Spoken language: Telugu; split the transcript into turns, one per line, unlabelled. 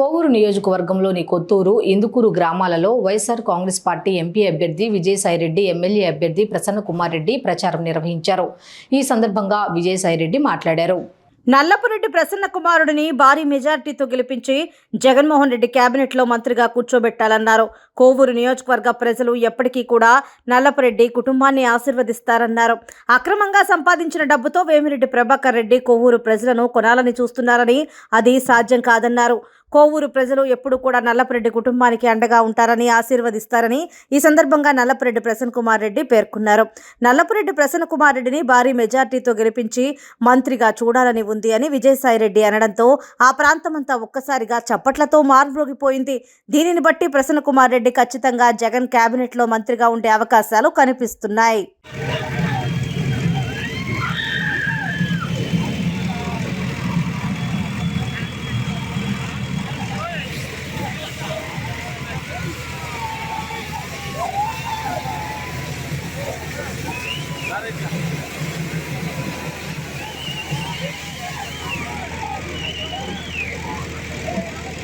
కోవూరు నియోజకవర్గంలోని కొత్తూరు ఇందుకూరు గ్రామాలలో వైఎస్ఆర్ కాంగ్రెస్ పార్టీ ఎంపీ అభ్యర్థి విజయసాయిరెడ్డి ఎమ్మెల్యే అభ్యర్థి ప్రసన్న కుమార్ రెడ్డి ప్రచారం నిర్వహించారు. ఈ సందర్భంగా విజయసాయిరెడ్డి మాట్లాడారు.
నల్లపురెడ్డి ప్రసన్న కుమారుడిని భారీ మెజార్టీతో గెలిపించి జగన్మోహన్ రెడ్డి కేబినెట్లో మంత్రిగా కూర్చోబెట్టాలన్నారు. కోవూరు నియోజకవర్గ ప్రజలు ఎప్పటికీ కూడా నల్లపురెడ్డి కుటుంబాన్ని ఆశీర్వదిస్తారన్నారు. అక్రమంగా సంపాదించిన డబ్బుతో వేమిరెడ్డి ప్రభాకర్ రెడ్డి కోవూరు ప్రజలను కొనాలని చూస్తున్నారని అది సాధ్యం కాదన్నారు. కోవూరు ప్రజలు ఎప్పుడు కూడా నల్లపరెడ్డి కుటుంబానికి అండగా ఉంటారని ఆశీర్వదిస్తారని ఈ సందర్భంగా నల్లపురెడ్డి ప్రసన్న కుమార్ రెడ్డి పేర్కొన్నారు. నల్లపురెడ్డి ప్రసన్న కుమార్ రెడ్డిని భారీ మెజార్టీతో గెలిపించి మంత్రిగా చూడాలని ఉంది అని విజయసాయిరెడ్డి అనడంతో ఆ ప్రాంతమంతా ఒక్కసారిగా చప్పట్లతో మార్మోగిపోయింది దీనిని బట్టి ప్రసన్న కుమార్ రెడ్డి ఖచ్చితంగా జగన్ కేబినెట్లో మంత్రిగా ఉండే అవకాశాలు కనిపిస్తున్నాయి. Dale,